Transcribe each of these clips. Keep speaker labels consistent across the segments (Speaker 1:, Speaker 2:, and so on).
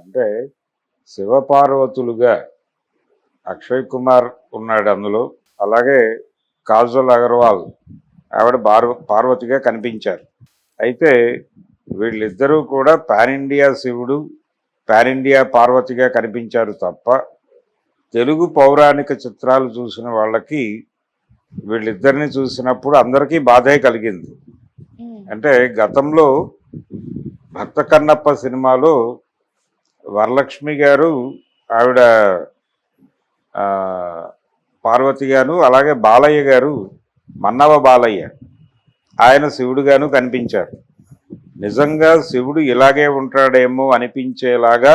Speaker 1: అంటే శివపార్వతులుగా అక్షయ్ కుమార్ ఉన్నాడు అందులో. అలాగే కాజల్ అగర్వాల్ ఆవిడ పార్వ పార్వతిగా కనిపించారు. అయితే వీళ్ళిద్దరూ కూడా పాన్ ఇండియా శివుడు పాన్ ఇండియా పార్వతిగా కనిపించారు తప్ప తెలుగు పౌరాణిక చిత్రాలు చూసిన వాళ్ళకి వీళ్ళిద్దరిని చూసినప్పుడు అందరికీ బాధే కలిగింది. అంటే గతంలో భక్త కన్నప్ప సినిమాలో వరలక్ష్మి గారు ఆవిడ పార్వతి గారు అలాగే బాలయ్య గారు మన్నవ బాలయ్య ఆయన శివుడుగాను కనిపించారు. నిజంగా శివుడు ఇలాగే ఉంటాడేమో అనిపించేలాగా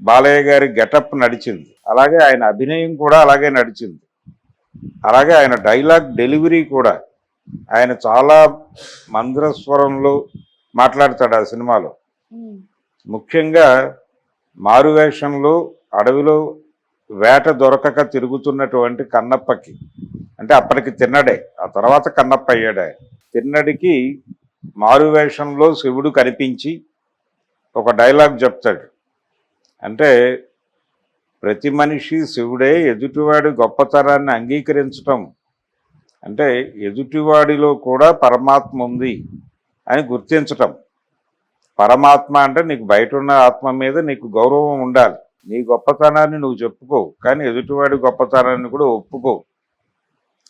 Speaker 1: బాలయ్య గారి గెటప్ నడిచింది. అలాగే ఆయన అభినయం కూడా అలాగే నడిచింది. అలాగే ఆయన డైలాగ్ డెలివరీ కూడా ఆయన చాలా మంద్రస్వరంలో మాట్లాడతాడు ఆ సినిమాలో. ముఖ్యంగా మారువేషంలో అడవిలో వేట దొరకక తిరుగుతున్నటువంటి కన్నప్పకి. అంటే అప్పటికి తిన్నడే ఆ తర్వాత కన్నప్ప అయ్యాడే. తిన్నడికి మారువేషంలో శివుడు కనిపించి ఒక డైలాగ్ చెప్తాడు. అంటే ప్రతి మనిషి శివుడే ఎదుటివాడి గొప్పతనాన్ని అంగీకరించటం. అంటే ఎదుటివాడిలో కూడా పరమాత్మ ఉంది అని గుర్తించటం. పరమాత్మ అంటే నీకు బయట ఉన్న ఆత్మ మీద నీకు గౌరవం ఉండాలి. నీ గొప్పతనాన్ని నువ్వు చెప్పుకో కానీ ఎదుటివాడి గొప్పతనాన్ని కూడా ఒప్పుకో.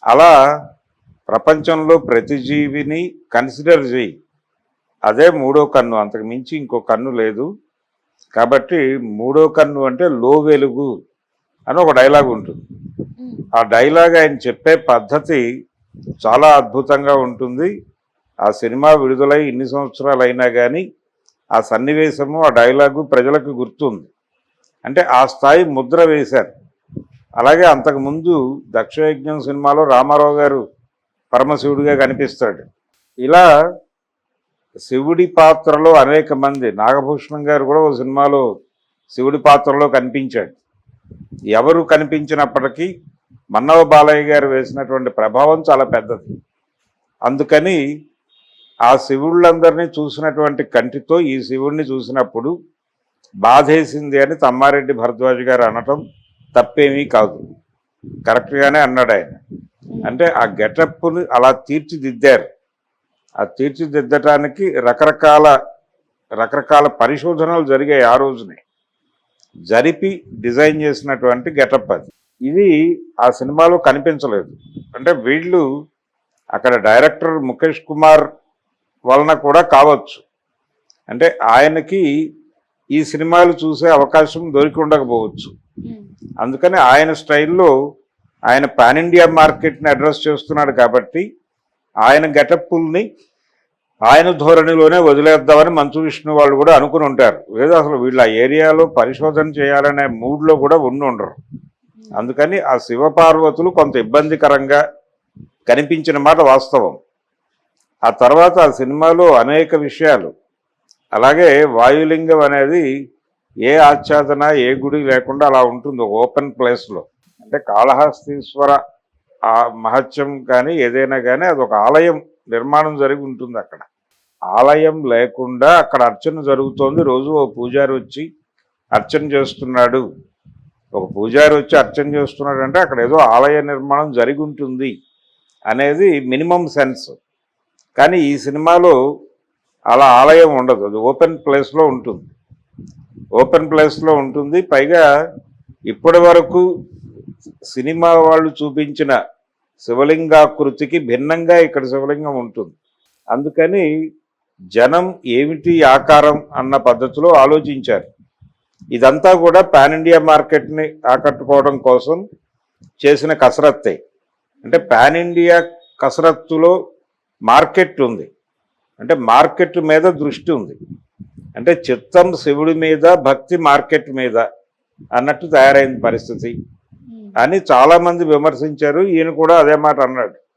Speaker 1: అలా ప్రపంచంలో ప్రతి జీవిని కన్సిడర్ చేయి. అదే మూడో కన్ను అంతకు మించి ఇంకో కన్ను లేదు. కాబట్టి మూడో కన్ను అంటే లో వెలుగు అని ఒక డైలాగ్ ఉంటుంది. ఆ డైలాగ్ ఆయన చెప్పే పద్ధతి చాలా అద్భుతంగా ఉంటుంది. ఆ సినిమా విడుదలై ఇన్ని సంవత్సరాలు అయినా కానీ ఆ సన్నివేశము ఆ డైలాగు ప్రజలకు గుర్తుంది. అంటే ఆ స్థాయి ముద్ర వేశారు. అలాగే అంతకుముందు దక్షయజ్ఞం సినిమాలో రామారావు గారు పరమశివుడిగా కనిపిస్తాడు. ఇలా శివుడి పాత్రలో అనేక మంది నాగభూషణం గారు కూడా ఒక సినిమాలో శివుడి పాత్రలో కనిపించాడు. ఎవరు కనిపించినప్పటికీ మన్నవ బాలయ్య గారు వేసినటువంటి ప్రభావం చాలా పెద్దది. అందుకని ఆ శివుళ్ళందరినీ చూసినటువంటి కంటితో ఈ శివుణ్ణి చూసినప్పుడు బాధేసింది అని తమ్మారెడ్డి భరద్వాజ్ గారు అనటం తప్పేమీ కాదు. కరెక్ట్గానే అన్నాడు ఆయన. అంటే ఆ గెటప్ని అలా తీర్చిదిద్దారు. ఆ తీర్చిదిద్దటానికి రకరకాల రకరకాల పరిశోధనలు జరిగాయి ఆ రోజునే. జరిపి డిజైన్ చేసినటువంటి గెటప్ అది. ఇది ఆ సినిమాలో కనిపించలేదు. అంటే వీళ్ళు అక్కడ డైరెక్టర్ ముఖేష్ కుమార్ వలన కూడా కావచ్చు. అంటే ఆయనకి ఈ సినిమాలు చూసే అవకాశం దొరికి ఉండకపోవచ్చు. అందుకని ఆయన స్టైల్లో ఆయన పాన్ ఇండియా మార్కెట్ని అడ్రస్ చేస్తున్నాడు కాబట్టి ఆయన గెటప్పుల్ని ఆయన ధోరణిలోనే వదిలేద్దామని మంచు విష్ణు వాళ్ళు కూడా అనుకుని ఉంటారు. లేదా అసలు వీళ్ళు ఆ ఏరియాలో పరిశోధన చేయాలనే మూడ్లో కూడా ఉండి ఉండరు. అందుకని ఆ శివపార్వతులు కొంత ఇబ్బందికరంగా కనిపించిన మాట వాస్తవం. ఆ తర్వాత ఆ సినిమాలో అనేక విషయాలు. అలాగే వాయులింగం అనేది ఏ ఆచ్ఛాదన ఏ గుడి లేకుండా అలా ఉంటుంది ఓపెన్ ప్లేస్లో. అంటే కాళహస్తీశ్వర ఆ మహత్యం కానీ ఏదైనా కానీ అది ఒక ఆలయం నిర్మాణం జరిగి ఉంటుంది అక్కడ. ఆలయం లేకుండా అక్కడ అర్చన జరుగుతోంది. రోజు ఓ పూజారి వచ్చి అర్చన చేస్తున్నాడు. ఒక పూజారి వచ్చి అర్చన చేస్తున్నాడు అంటే అక్కడ ఏదో ఆలయ నిర్మాణం జరిగి ఉంటుంది అనేది మినిమం సెన్స్. కానీ ఈ సినిమాలో అలా ఆలయం ఉండదు. అది ఓపెన్ ప్లేస్లో ఉంటుంది. ఓపెన్ ప్లేస్లో ఉంటుంది. పైగా ఇప్పటి వరకు సినిమా వాళ్ళు చూపించిన శివలింగాకృతికి భిన్నంగా ఇక్కడ శివలింగం ఉంటుంది. అందుకని జనం ఏమిటి ఆకారం అన్న పద్ధతిలో ఆలోచించారు. ఇదంతా కూడా పాన్ ఇండియా మార్కెట్ని ఆకట్టుకోవడం కోసం చేసిన కసరత్తే. అంటే పాన్ ఇండియా కసరత్తులో మార్కెట్ ఉంది. అంటే మార్కెట్ మీద దృష్టి ఉంది. అంటే చిత్తం శివుడి మీద భక్తి మార్కెట్ మీద అన్నట్టు తయారైన పరిస్థితి. అని చాలా మంది విమర్శించారు. ఈయన కూడా అదే మాట అన్నాడు.